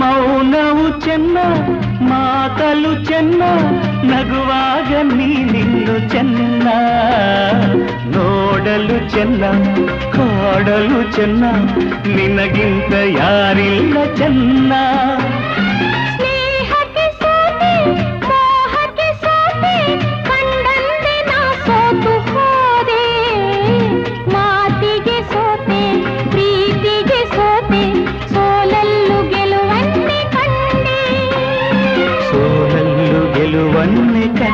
ಮೌನವು ಚೆನ್ನ ಮಾತಲು ಚೆನ್ನ ನಗುವಾಗ ನೀ ನಿಲ್ಲು ಚೆನ್ನ ನೋಡಲು ಚೆನ್ನ ಕಾಡಲು ಚೆನ್ನ ನಿನಗಿಂತ ಯಾರಿಲ್ಲ ಚೆನ್ನ கண்ணே க